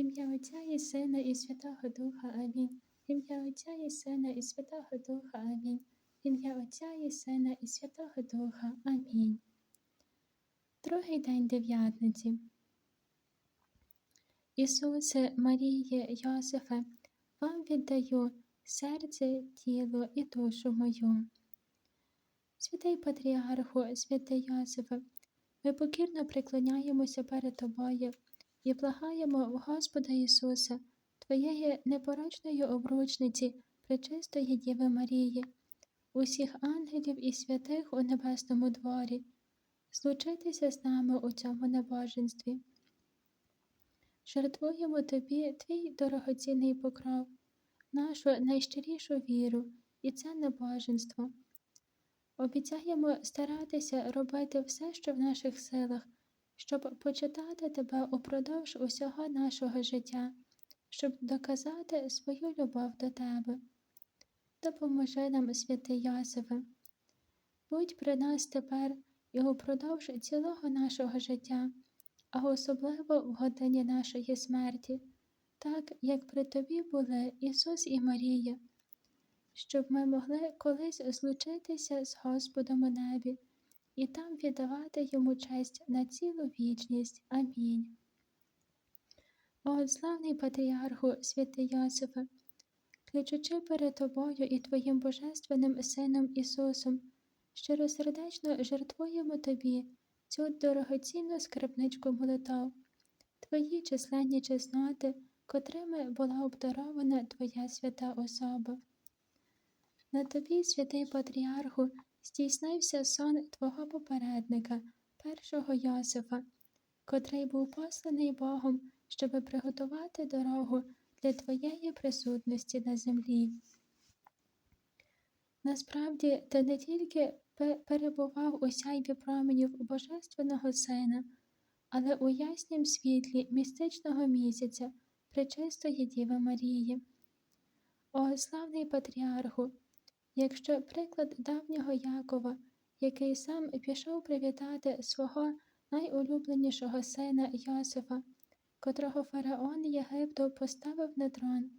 ім'я Отця і Сина, і Святого Духа. Амінь. Ім'я Отця і Сина, і Святого Духа. Амінь. Ім'я Отця і Сина, і Святого Духа. Амінь. Другий день дев'ятниці. Ісусе, Маріє, Йосифе, вам віддаю серце, тіло і душу мою. Святий Патріарху, святий Йосифе, ми покірно преклоняємося перед Тобою і благаємо в Господа Ісуса, Твоєї непорочної обручниці, пречистої Діви Марії, усіх ангелів і святих у небесному дворі, злучитися з нами у цьому небоженстві. Жертвуємо Тобі Твій дорогоцінний покров, нашу найщирішу віру і це небоженство. Обіцяємо старатися робити все, що в наших силах, щоб почитати Тебе упродовж усього нашого життя, щоб доказати свою любов до Тебе. Допоможи нам, святий Йосифе. Будь при нас тепер і упродовж цілого нашого життя, а особливо в годині нашої смерті, так як при Тобі були Ісус і Марія щоб ми могли колись злучитися з Господом у небі і там віддавати йому честь на цілу вічність. Амінь. О, славний Патріарху, святий Йосифе, кличучи перед Тобою і Твоїм Божественним Сином Ісусом, щиросердечно жертвуємо Тобі цю дорогоцінну скарбничку молитов, Твої численні чесноти, котрими була обдарована Твоя свята особа. На тобі, святий Патріарху, здійснився сон Твого попередника, першого Йосифа, котрий був посланий Богом, щоби приготувати дорогу для Твоєї присутності на землі. Насправді, ти не тільки перебував у сяйві променів Божественного Сина, але у яснім світлі містичного місяця, пречистої Діви Марії. О, славний Патріарху! Якщо приклад давнього Якова, який сам пішов привітати свого найулюбленішого сина Йосифа, котрого фараон Єгипту поставив на трон,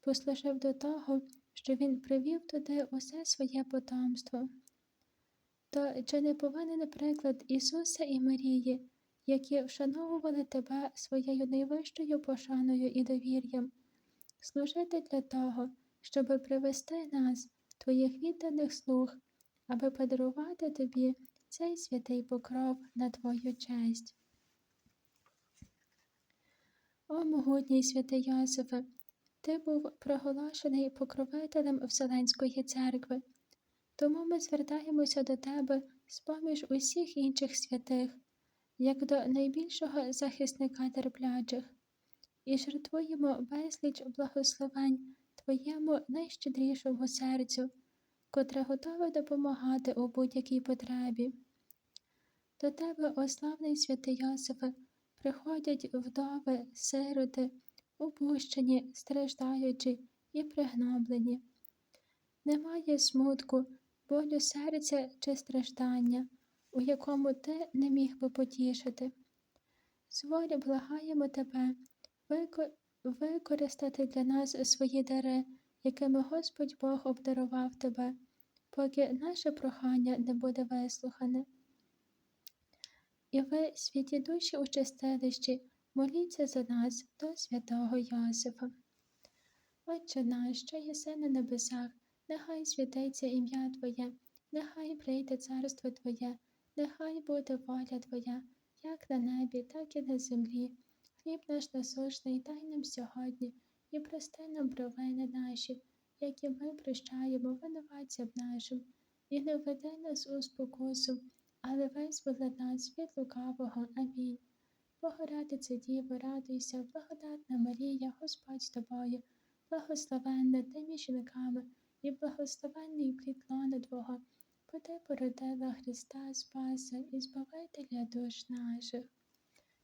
послужив до того, що він привів туди усе своє потомство, то чи не повинен приклад Ісуса і Марії, які вшановували тебе своєю найвищою пошаною і довір'ям, служити для того, щоби привести нас? Твоїх відданих слуг, аби подарувати тобі цей святий покров на твою честь. О могутній святий Йосифе, ти був проголошений покровителем Вселенської церкви, тому ми звертаємося до тебе з поміж усіх інших святих, як до найбільшого захисника терплячих, і жертвуємо безліч благословень Твоєму найщедрішому серцю, котре готове допомагати у будь-якій потребі. До тебе, о славний святий Йосифе, приходять вдови, сироти, упущені, страждаючі і пригноблені. Немає смутку, болю серця чи страждання, у якому ти не міг би потішити. Зволі благаємо тебе, використати для нас свої дари, якими Господь Бог обдарував тебе, поки наше прохання не буде вислухане. І ви, святі душі у чистилищі, моліться за нас до святого Йосифа. Отче наш, що єси на небесах, нехай святиться ім'я Твоє, нехай прийде царство Твоє, нехай буде воля Твоя, як на небі, так і на землі. Хліб наш насушний дай нам сьогодні і прости нам провини наші, як і ми прощаємо винуватцям нашим, і не введи нас у спокусу, але визволи нас від лукавого. Амінь. Богородице Діво, радуйся, благодатна Марія, Господь з тобою, благословенна ти між жінками, і благословенний плід Твого, бо ти породила Христа Спаса і Збавителя душ наших.